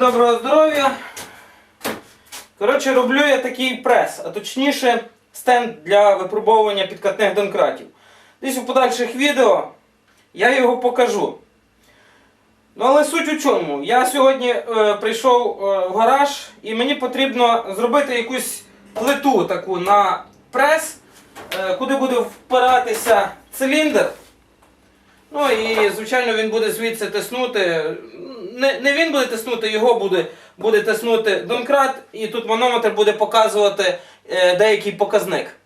доброго здоров'я. Коротше, роблю я такий прес, а точніше стенд для випробовування підкатних донкратів. Десь у подальших відео я його покажу. Ну, але суть у чому? Я сьогодні е, прийшов е, в гараж і мені потрібно зробити якусь плиту таку на прес, е, куди буде впиратися циліндр. Ну і звичайно він буде звідси тиснути. Не, не він буде тиснути, його буде, буде тиснути донкрат, і тут манометр буде показувати е, деякий показник.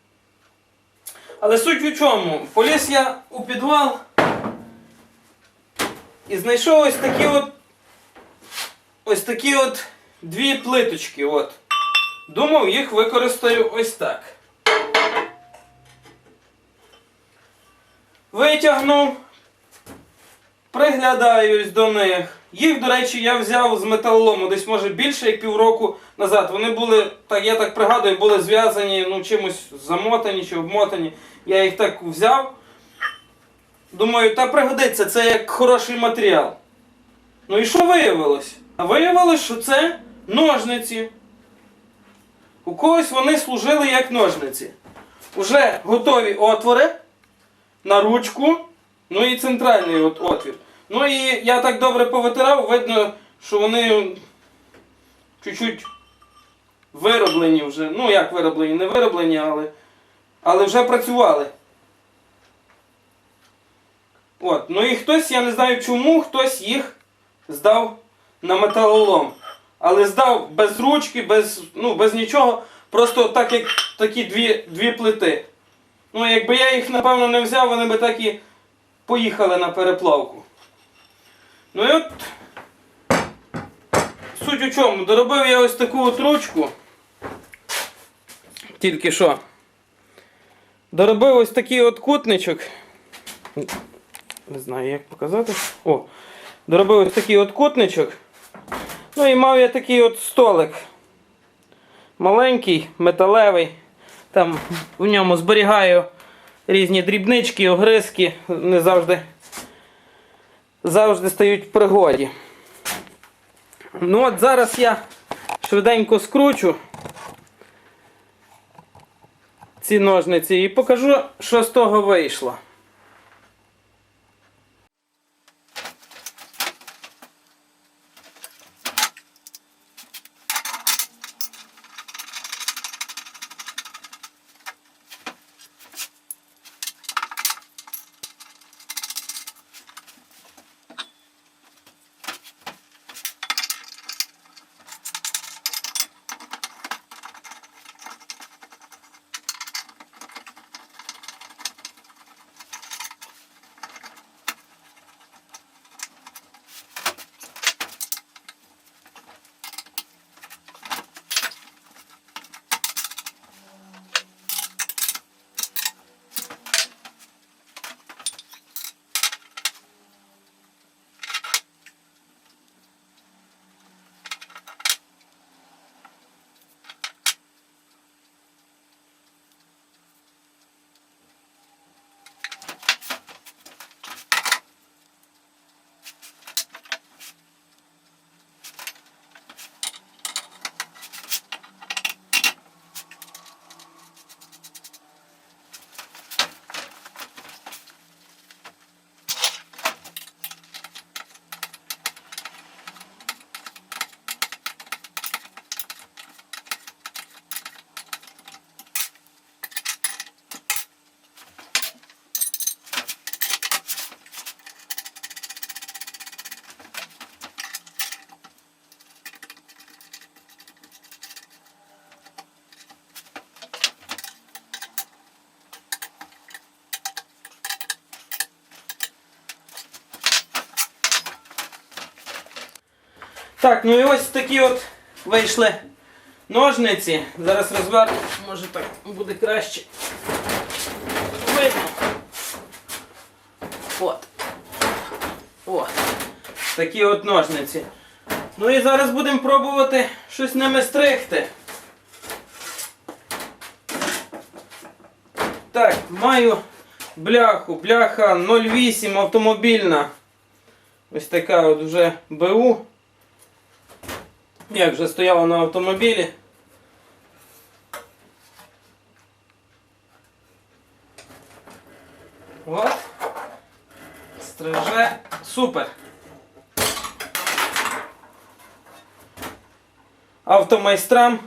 Але суть у чому? Поліз я у підвал і знайшов ось такі от ось такі от дві плиточки. От. Думав, їх використаю ось так. Витягнув, приглядаюсь до них. Їх, до речі, я взяв з металолому десь може більше як півроку назад. Вони були, так я так пригадую, були зв'язані ну, чимось замотані чи обмотані. Я їх так взяв. Думаю, та пригодиться, це як хороший матеріал. Ну і що виявилось? Виявилось, що це ножниці. У когось вони служили як ножниці. Уже готові отвори на ручку, ну і центральний от отвір. Ну і я так добре повитирав, видно, що вони чуть-чуть вироблені вже. Ну як вироблені, не вироблені, але, але вже працювали. От, ну і хтось, я не знаю чому, хтось їх здав на металолом. Але здав без ручки, без, ну, без нічого, просто так як такі дві, дві плити. Ну, якби я їх, напевно, не взяв, вони би так і поїхали на переплавку. Ну і от суть у чому, доробив я ось таку от ручку. Тільки що. Доробив ось такий от кутничок. Не знаю, як показати. О, доробив ось такий от кутничок. Ну і мав я такий от столик. Маленький, металевий. Там в ньому зберігаю різні дрібнички, огризки. Не завжди, завжди стають в пригоді. Ну от зараз я швиденько скручу ці ножниці і покажу, що з того вийшло. Так, ну і ось такі от вийшли ножниці. Зараз розверну, може так буде краще. Видно. От. От. Такі от ножниці. Ну і зараз будемо пробувати щось ними стригти. Так, маю бляху. Бляха 08 автомобільна. Ось така от вже БУ. Як вже стояла на автомобілі. От. Стриже. Супер. Автомайстрам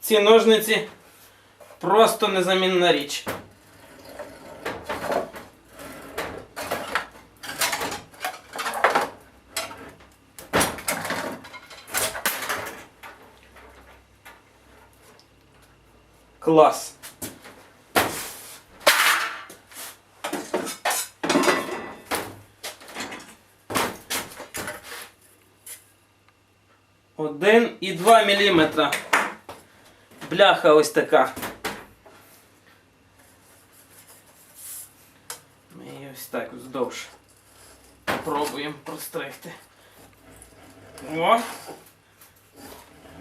ці ножниці просто незамінна річ. Клас. Один і два міліметра. Бляха ось така. Ми її ось так вздовж. Пробуємо простригти. О!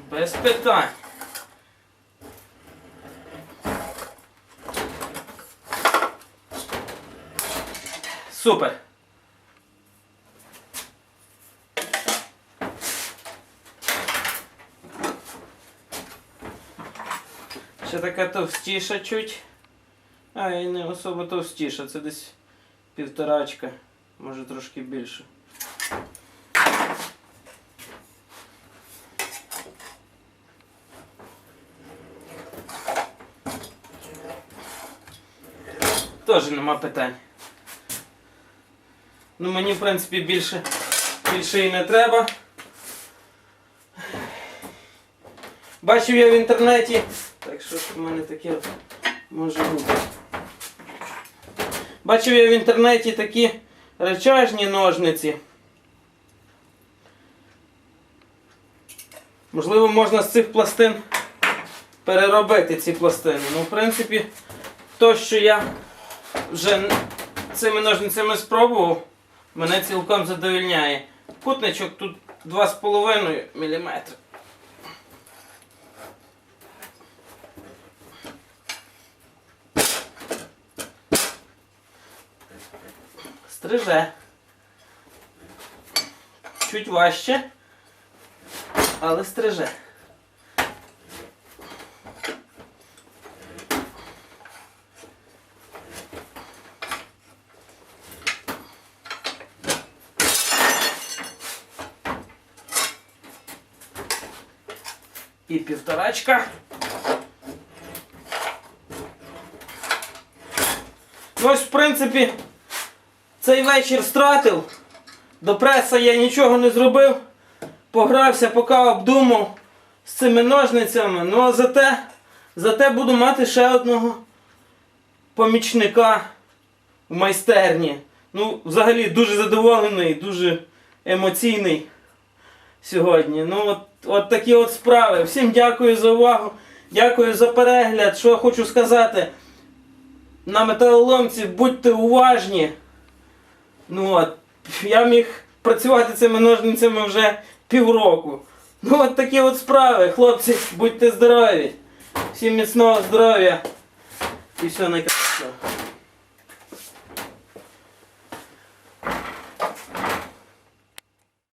Без питань. Супер. Ще така товстіша чуть. А, і не особо товстіша, це десь півторачка, може трошки більше. Теж нема питань. Ну мені в принципі більше, більше і не треба. Бачив я в інтернеті. Так що ж в мене таке може бути. Бачив я в інтернеті такі речажні ножниці. Можливо, можна з цих пластин переробити ці пластини. Ну, в принципі, то, що я вже цими ножницями спробував, мене цілком задовільняє. Кутничок тут 2,5 мм. Стриже. Чуть важче, але стриже. І півторачка. Ну ось, в принципі, цей вечір стратив. До преса я нічого не зробив. Погрався, поки обдумав з цими ножницями. Ну а зате, зате буду мати ще одного помічника в майстерні. Ну, взагалі дуже задоволений, дуже емоційний сьогодні. Ну, от, от такі от справи. Всім дякую за увагу. Дякую за перегляд. Що я хочу сказати. На металоломці будьте уважні. Ну от, я міг працювати цими ножницями вже півроку. Ну от такі от справи, хлопці, будьте здорові. Всім міцного здоров'я і всього найкращого.